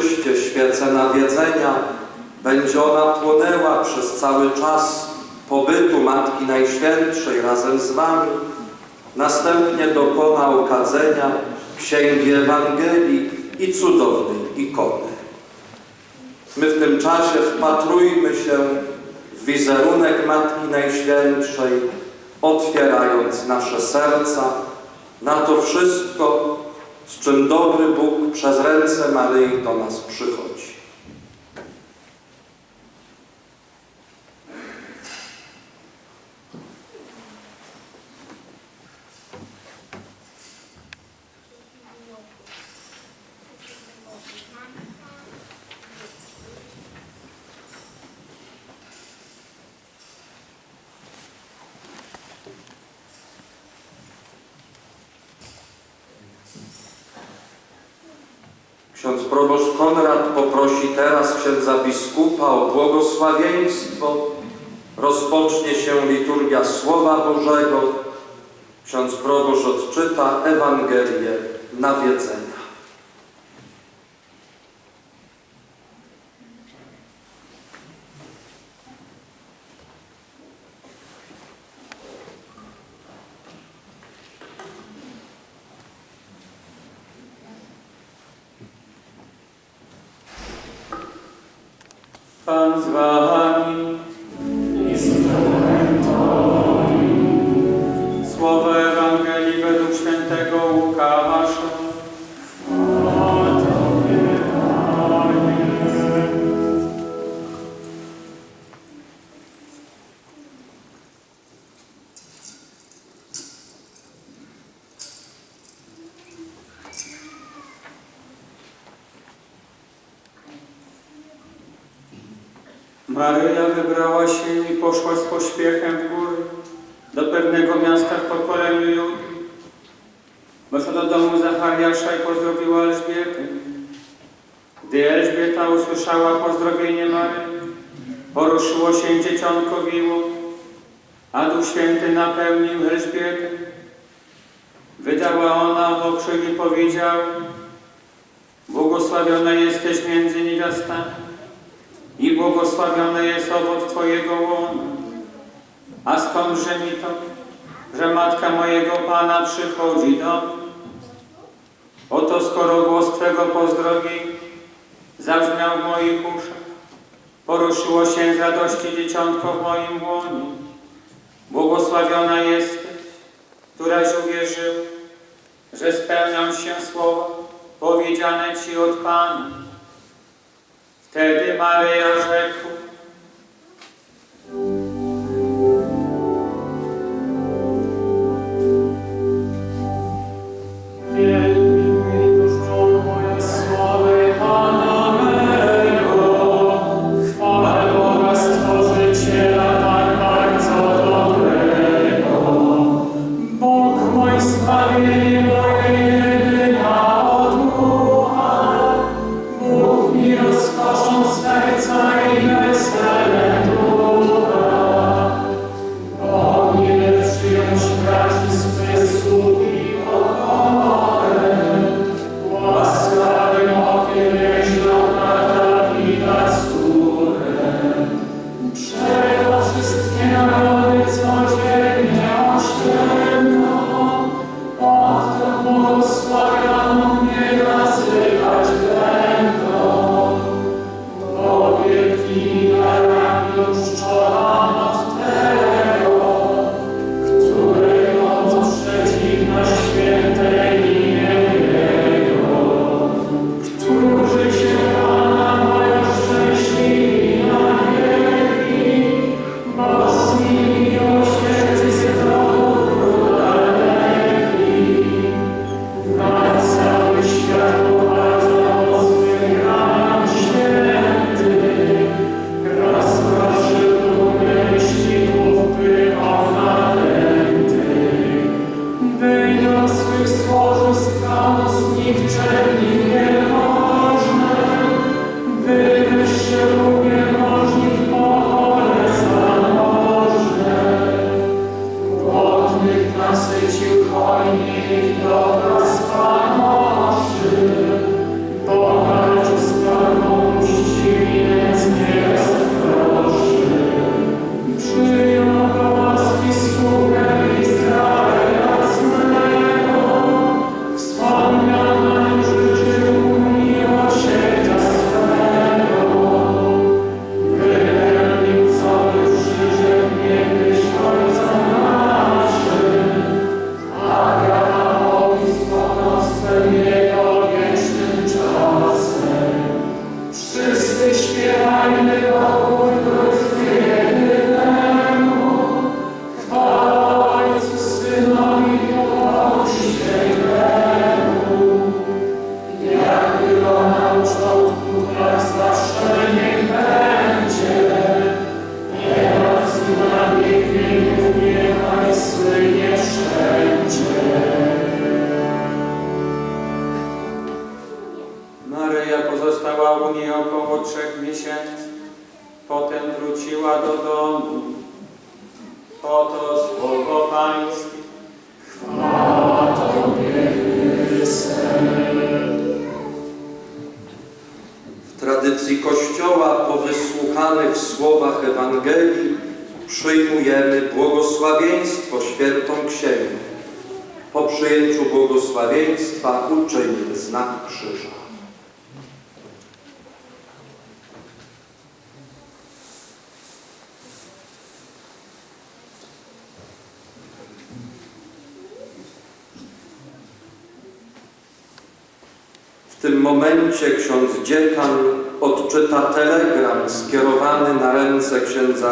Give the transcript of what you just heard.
uroczyście świecę nawiedzenia. Będzie ona płonęła przez cały czas pobytu Matki Najświętszej razem z Wami. Następnie dokona okadzenia Księgi Ewangelii i cudownej ikony. My w tym czasie wpatrujmy się w wizerunek Matki Najświętszej, otwierając nasze serca na to wszystko, z czym dobry Bóg przez ręce Maryi do nas przychodzi. Ksiądz proboszcz Konrad poprosi teraz księdza biskupa o błogosławieństwo. Rozpocznie się liturgia Słowa Bożego. Ksiądz proboszcz odczyta Ewangelię nawiedzenia. Pan z wami. Maryja wybrała się i poszła z pośpiechem w góry do pewnego miasta w pokoleniu Judy. Weszła do domu Zachariasza i pozdrowiła Elżbietę. Gdy Elżbieta usłyszała pozdrowienie Maryi, poruszyło się dzieciątko wiło, a Duch Święty napełnił Elżbietę. Wydała ona okrzyk i powiedziała, błogosławiona jesteś między niewiastami i błogosławiony jest owoc Twojego łona. A skądże mi to, że matka mojego Pana przychodzi do mnie? Oto skoro głos Twego pozdrowienia zabrzmiał w moich uszach, poruszyło się z radości dzieciątko w moim łonie. Błogosławiona jesteś, któraś uwierzyła, że spełnią się słowa powiedziane Ci od Pana. Wtedy Maryja rzekła, Rozkoszą pozostała u niej około trzech miesięcy. Potem wróciła do domu. Oto słowo Pańskie. W tradycji Kościoła po wysłuchanych słowach Ewangelii przyjmujemy błogosławieństwo świętą księgę. Po przyjęciu błogosławieństwa uczynimy znak krzyża. W tym momencie ksiądz dziekan odczyta telegram skierowany na ręce księdza